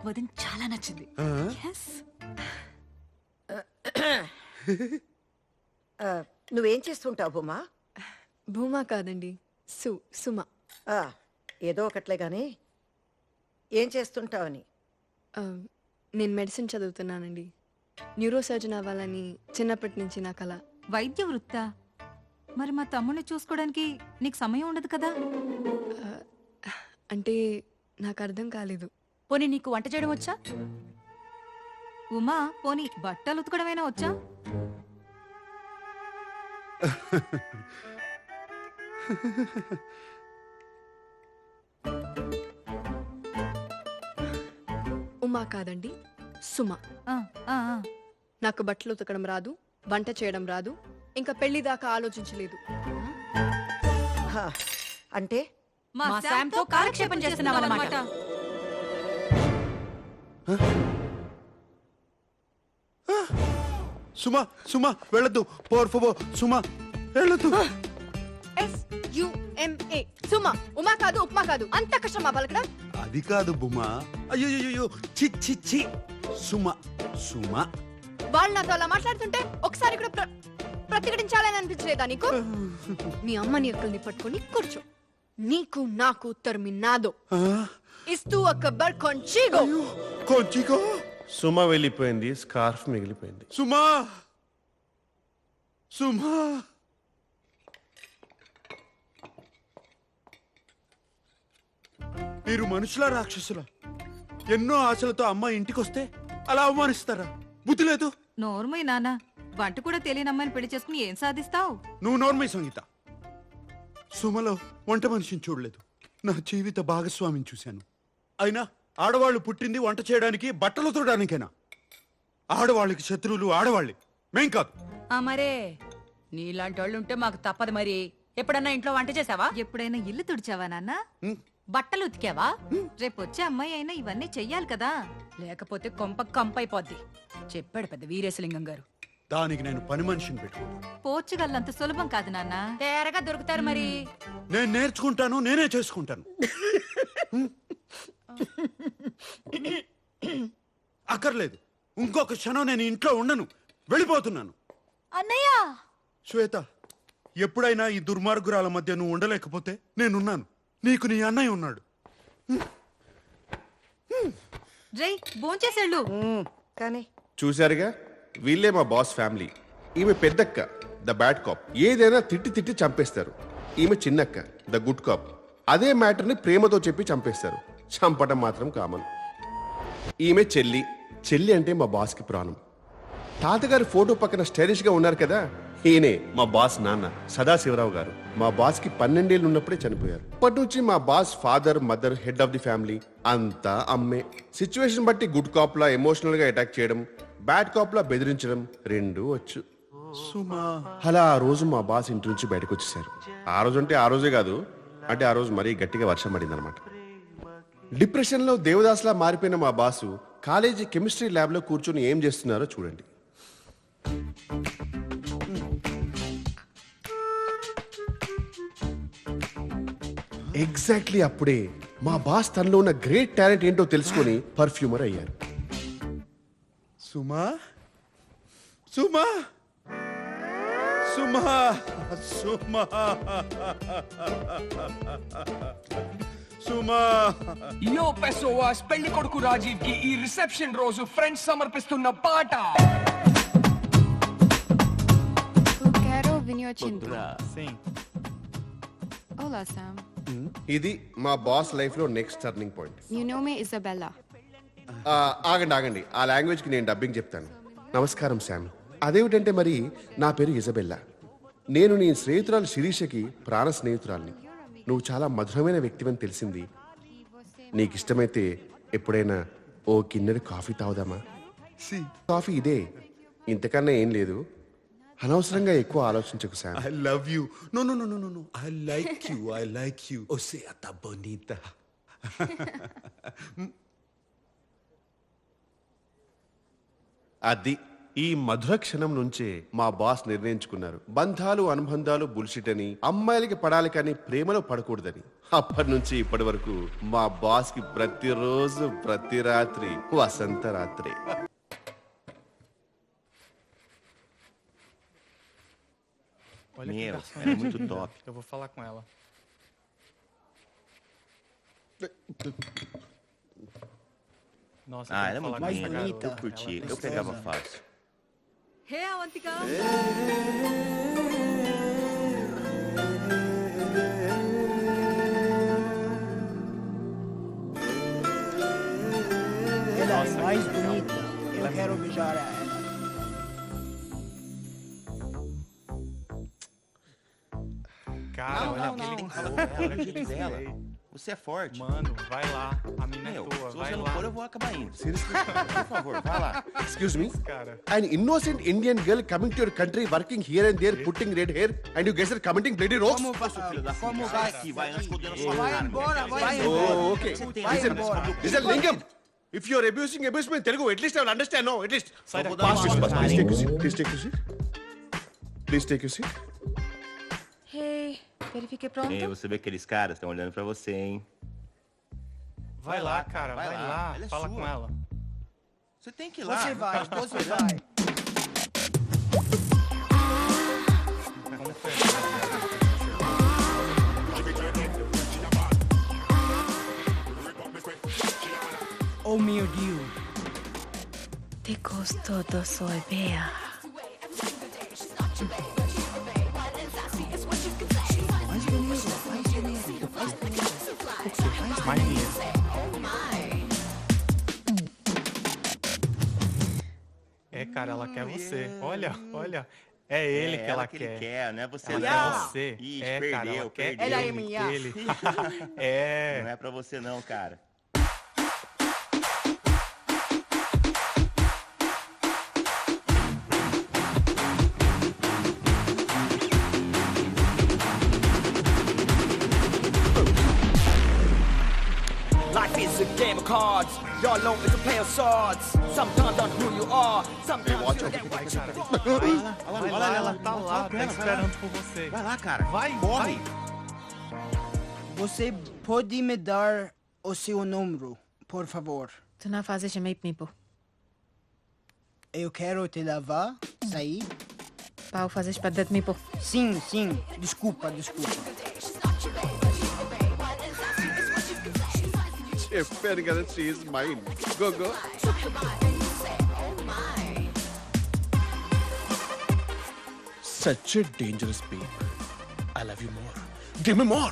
నాకు వదిన చాలా నచ్చింది. Yes. ఆ, నువ్వేం చేస్తుంటావు బొమ్మా భూమా కాదండి సు సుమ. ఆ, ఏదో ఒకట్లే గాని. ఏం చేస్తుంటావని? ఆ, నేను మెడిసిన్ చదువుతున్నానండి. న్యూరో సర్జన్ అవ్వాలని చిన్నప్పటి నుంచి నా కళ వైద్య వృత్తా? మరి మా తమ్ముడిని చూసుకోవడానికి నీకు సమయం ఉండదు కదా? అంటే నాకు అర్థం కాలేదు. పోనీ నీకు వంట చేయడం వచ్చా? ఉమా పోనీ బట్టలు ఉతకడమైనా వచ్చా? ఉమా కాదండి సుమ. ఆ, ఆ, ఆ. నాకు బట్టలు ఉతకడం రాదు వంట చేయడం రాదు ఇంకా పెళ్ళి దాకా ఆలోచించలేదు. హా, అంటే మా శామ్తో కాలక్షేపం చేస్తున్నావన్నమాట సుమా సుమా వెళ్ళొద్దు. పోర్ ఫోబో సుమా వెళ్ళొద్దు. ఎస్ యుఎంఏ సుమ ఉమా కాదు ఉప్మా కాదు. అంత కష్టమా పలకడం. అది కాదు బుమా. అయ్యో చి చి చి సుమా సుమా. వాళ్ళు నాతో అలా మాట్లాడుతుంటే ఒకసారి కూడా ప్ర- ప్రతిఘటించాలని అనిపించలేదా నీకు? నీ అమ్మని అక్కల్ని పట్టుకొని కూర్చో. నీకు నాకు తరిమినాదో ఆ, ఇస్తూ అక్బర్ కొంచిగో. కొంచికో సుమ వెళ్ళిపోయింది స్కార్ఫ్ మిగిలిపోయింది. సుమా! సుమా! మీరు మనుషుల రాక్షసుల? ఎన్నో ఆశలతో అమ్మ ఇంటికొస్తే అలా అవమానిస్తారా? బుద్ధి లేదు. నోర్మయ్య నాన్న వంట కూడా తెలియని అమ్మాయిని పెళ్ళి చేసుకుని ఏం సాధిస్తావు? నువ్వు నోర్మై సంగీత. సుమలో వంట మనిషిని చూడలేదు. నా జీవిత భాగస్వామిని చూశాను. అయినా ఆడవాళ్ళు పుట్టింది వంట చేయడానికి బట్టలు తోడానికేనా ఆడవాళ్ళకి శత్రువులు ఆడవాళ్ళే. మేం కాదు. ఆ మరే నీలాంటి వాళ్ళు ఉంటే మాకు తప్పదు మరి. ఎప్పుడన్నా ఇంట్లో వంట చేసావా? ఎప్పుడైనా ఇల్లు తుడిచావా నాన్న? ఉం? బట్టలు ఉతికావా? రేపు వచ్చే అమ్మాయి అయినా ఇవన్నీ చెయ్యాలి కదా. లేకపోతే కొంప కంపైపోద్ది. చెప్పాడు పెద్ద వీరేశలింగం గారు. దానికి నేను పని మనిషిని పెట్టుకుంటాను పోర్చుగల్ అంత సులభం కాదు నాన్న. తేరగా దొరుకుతారు మరి. నేను నేర్చుకుంటాను నేనే చేసుకుంటాను. అక్కర్లేదు. ఇంకొక క్షణం నేను ఇంట్లో ఉండను వెళ్ళిపోతున్నాను. అన్నయ్య! శ్వేత ఎప్పుడైనా ఈ దుర్మార్గురాల మధ్య నువ్వు ఉండలేకపోతే నేనున్నాను. నీకు నీ అన్నయ్య ఉన్నాడు. రే భోంచేసేళ్ళు. కానీ చూశారుగా? వీళ్ళే మా బాస్ ఫ్యామిలీ. ఈమె పెద్దక్క ద బ్యాడ్ కాప్. ఏదైనా తిట్టి తిట్టి చంపేస్తారు. ఈమె చిన్నక్క ద గుడ్ కాప్. అదే మ్యాటర్ని ప్రేమతో చెప్పి చంపేస్తారు. చంపటం మాత్రం కామన్. ఈమె చెల్లి. చెల్లి అంటే మా బాస్కి ప్రాణం. తాతగారి ఫోటో పక్కన స్టైలిష్గా ఉన్నారు కదా? ఈయనే మా బాస్ నాన్న సదాశివరావు గారు. మా బాస్కి పన్నెండేళ్ళు ఉన్నప్పుడే చనిపోయారు. అప్పటి నుంచి మా boss father mother head of the family అంతా అమ్మే. సిచ్యువేషన్ బట్టి గుడ్ కాప్ లా ఎమోషనల్గా అటాక్ చేయడం బ్యాడ్ కాప్ లా బెదిరించడం రెండూ వచ్చు. సుమా. అలా ఆ రోజు మా బాస్ ఇంటి నుంచి బయటకు వచ్చేసారు. ఆ రోజు అంటే ఆ రోజే కాదు అంటే ఆ రోజు మరీ గట్టిగా వర్షం పడింది అనమాట డిప్రెషన్లో దేవదాస్లా మారిపోయిన మా బాసు కాలేజీ కెమిస్ట్రీ ల్యాబ్లో కూర్చొని ఏం చేస్తున్నారో చూడండి. ఎగ్జాక్ట్లీ అప్పుడే మా బాస్ తనలో ఉన్న గ్రేట్ టాలెంట్ ఏంటో తెలుసుకొని పర్ఫ్యూమర్ అయ్యారు. సుమా? సుమా? సుమా? సుమా? సుమా? యో పెసోవాస్ పెళ్ళి కొడుకు రాజీవ్కి ఈ రిసెప్షన్ రోజు ఫ్రెండ్స్ సమర్పిస్తున్న పాట. Vinho tinto. Olá, Sam. ఇది మా బాస్ లైఫ్లో నెక్స్ట్ టర్నింగ్ పాయింట్ é Isabella. ఆ, ఆగండి ఆగండి. ఆ లాంగ్వేజ్కి నేను డబ్బింగ్ చెప్తాను. నమస్కారం శామ్ అదేమిటంటే మరి నా పేరు ఇజబెల్లా నేను నీ స్నేహితురాలు శిరీషకి ప్రాణ స్నేహితురాల్ని. నువ్వు చాలా మధురమైన వ్యక్తివని తెలిసింది. నీకు ఇష్టమైతే ఎప్పుడైనా ఓ కిన్నెడు కాఫీ తాగుదామా? కాఫీ ఇదే. ఇంతకన్నా ఏం లేదు. అనవసరంగా ఎక్కువ ఆలోచించకు love you. No, no, no, no, no, no. I like you. I like you. O sea, tan bonita. అది ఈ మధుర క్షణం నుంచే మా బాస్ నిర్ణయించుకున్నారు బంధాలు అనుబంధాలు బుల్షిట్ అని అమ్మాయిలకి పడాలి కానీ ప్రేమలో పడకూడదని అప్పటి నుంచి ఇప్పటి వరకు మా బాస్కి ప్రతిరోజు ప్రతి రాత్రి వసంత రాత్రి Olha Meu, que era é muito top. Eu vou falar com ela. Nossa, ah, ela é muito mais linda. Eu curti. Eu pegava fácil. Real, antigão. Nossa, é mais que bonita. Eu é quero beijar ela. Ela, dela. Você é forte. Mano, vai lá. A mina Meu, é tua, se vai você não lá. for, eu vou acabar indo. Seriously? Por favor, vai lá. Excuse me? Cara, An innocent Indian girl coming to your country, working here and there, putting red hair, and you guys are commenting bloody rocks? Como, va- Filho da como vai sai daqui, vai, dê na sua Vai embora, vai Vai embora. Oh, okay. Vai Listen, embora. listen, Lingam. If you're abusing, abuse me in Telugu. At least I will understand. No, at least. sai daqui. Pass this, pass. Please take seat. Please take your seat. Please take your seat. Hey, verifique pronto. Ei, você vê aqueles caras estão olhando pra você, hein? Vai lá, cara, vai, vai lá. lá. Ela é Fala sua. com ela. Você tem que ir lá. Você vai, você vai. Como foi? Oh meu Deus. Te gostou do sorbeia? Cara, ela quer você. Olha, olha. É ele é que ela, que ele quer. quer, não é você Ela não. quer você. Ixi, é, cara, perdeu, ela quer perdeu. Ela é ele, minha. ele. é. Não é pra você não, cara. Know it's a play of swords. Sometimes on who you are. Sometimes you get Vai, cara. Vai, vai lá, ela tá lá, tá esperando por você. Vai lá, cara. Vai, Corre. vai. Você pode me dar o seu número, por favor? Tu não fazes de meio. Eu quero te levar, sair. Pau fazes para mipo. Sim, sim. Desculpa, desculpa. If got a cheese mine. Go, go. Such a dangerous paper. I love you more. Give me more.